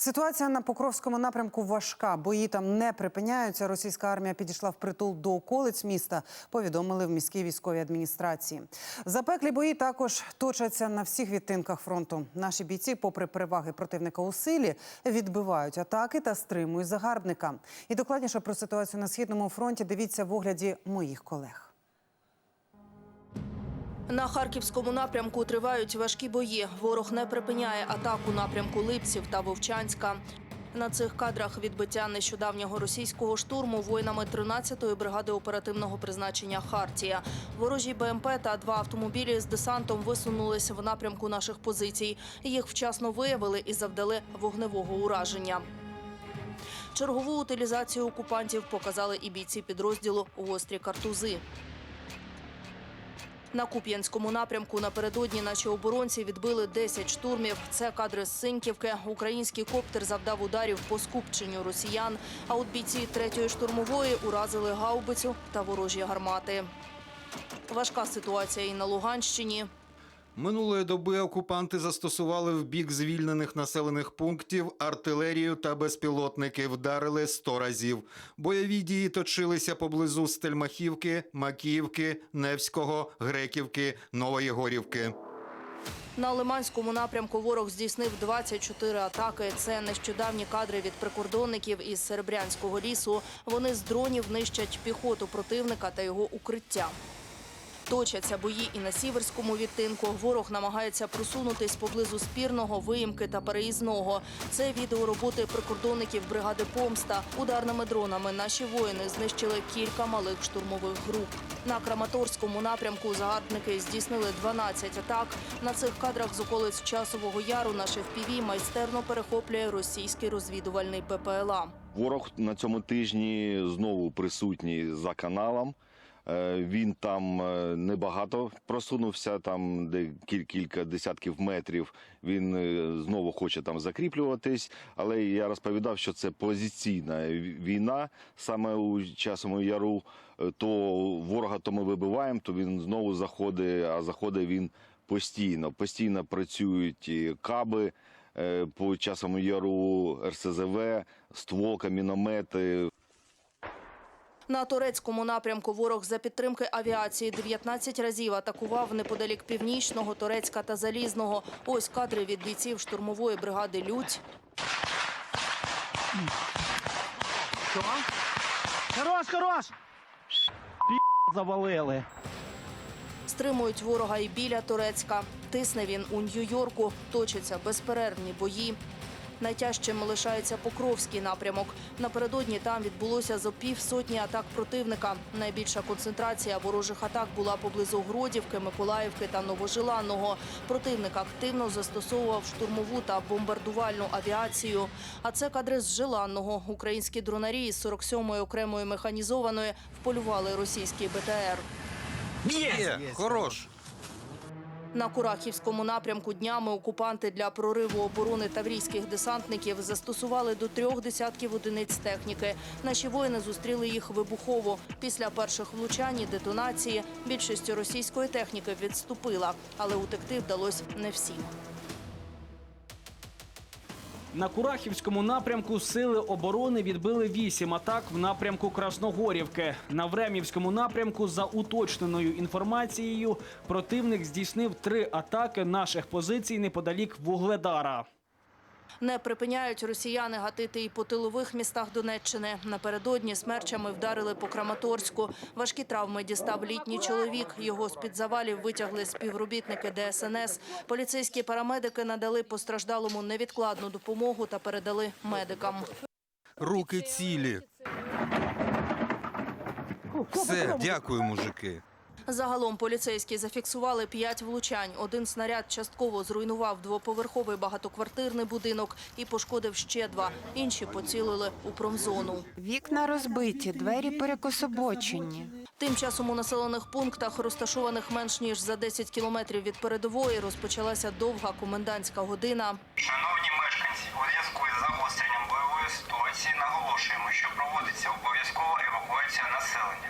Ситуація на Покровському напрямку важка. Бої там не припиняються. Російська армія підійшла впритул до околиць міста. Повідомили в міській військовій адміністрації. Запеклі бої також точаться на всіх відтинках фронту. Наші бійці, попри переваги противника у силі, відбивають атаки та стримують загарбника. І докладніше про ситуацію на східному фронті дивіться в огляді моїх колег. На харківському напрямку тривають важкі бої. Ворог не припиняє атаку напрямку Липців та Вовчанська. На цих кадрах відбиття нещодавнього російського штурму воїнами 13-ї бригади оперативного призначення Хартія. Ворожі БМП та два автомобілі з десантом висунулися в напрямку наших позицій. Їх вчасно виявили і завдали вогневого ураження. Чергову утилізацію окупантів показали і бійці підрозділу Гострі картузи. На Куп'янському напрямку напередодні наші оборонці відбили 10 штурмів. Це кадри з Синьківки. Український коптер завдав ударів по скупченню росіян. А от бійці третьої штурмової уразили гаубицю та ворожі гармати. Важка ситуація і на Луганщині. Минулої доби окупанти застосували в бік звільнених населених пунктів артилерію та безпілотники. Вдарили 100 разів. Бойові дії точилися поблизу Стельмахівки, Макіївки, Невського, Греківки, Новоєгорівки. На Лиманському напрямку ворог здійснив 24 атаки. Це нещодавні кадри від прикордонників із Серебрянського лісу. Вони з дронів нищать піхоту противника та його укриття. Точаться бої і на сіверському відтинку. Ворог намагається просунутись поблизу спірного, виїмки та переїзного. Це відео роботи прикордонників бригади Помста. Ударними дронами наші воїни знищили кілька малих штурмових груп. На Краматорському напрямку загарбники здійснили 12 атак. На цих кадрах з околиць часового яру наших ПІВІ майстерно перехоплює російський розвідувальний ППЛА. Ворог на цьому тижні знову присутній за каналом. Е, Він там е, небагато просунувся, там де кіль- кілька десятків метрів. Він е, знову хоче там закріплюватись. Але я розповідав, що це позиційна війна саме у часовому яру. То ворога то ми вибиваємо, то він знову заходить, а заходить він постійно. Постійно працюють каби по часовому яру РСЗВ, стволка, міномети, На турецькому напрямку ворог за підтримки авіації 19 разів атакував неподалік північного Турецька та Залізного. Ось кадри від бійців штурмової бригади Людь. Що? Хорош, хорош! Завалили. Стримують ворога і біля Турецька. Тисне він у Нью-Йорку. Точаться безперервні бої. Найтяжчим лишається Покровський напрямок. Напередодні там відбулося зо півсотні атак противника. Найбільша концентрація ворожих атак була поблизу Гродівки, Миколаївки та Новожиланного. Противник активно застосовував штурмову та бомбардувальну авіацію. А це кадри з Желанного. Українські дронарі із 47-ї окремої механізованої вполювали російський БТР. Є, хорош. На Курахівському напрямку днями окупанти для прориву оборони таврійських десантників застосували до трьох десятків одиниць техніки. Наші воїни зустріли їх вибухово. Після перших влучань і детонації більшість російської техніки відступила, але утекти вдалося не всім. На Курахівському напрямку сили оборони відбили вісім атак в напрямку Красногорівки. На Времівському напрямку, за уточненою інформацією, противник здійснив три атаки наших позицій неподалік Вугледара. Не припиняють росіяни гатити і по тилових містах Донеччини. Напередодні смерчами вдарили по Краматорську. Важкі травми дістав літній чоловік. Його з-під завалів витягли співробітники ДСНС. Поліцейські парамедики надали постраждалому невідкладну допомогу та передали медикам. Руки цілі. Все, дякую, мужики. Загалом поліцейські зафіксували п'ять влучань. Один снаряд частково зруйнував двоповерховий багатоквартирний будинок і пошкодив ще два. Інші поцілили у промзону. Вікна розбиті, двері перекособочені. Тим часом у населених пунктах, розташованих менш ніж за 10 кілометрів від передової, розпочалася довга комендантська година. Шановні мешканці, у зв'язку із загостренням бойової ситуації наголошуємо, що проводиться обов'язкова евакуація населення.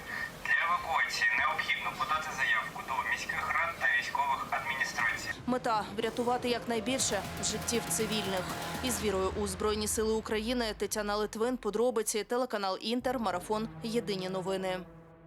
Евакуації необхідно подати заявку до міських рад та військових адміністрацій. Мета врятувати якнайбільше життів цивільних. Із вірою у Збройні Сили України Тетяна Литвин, подробиці, телеканал Інтер, марафон Єдині новини.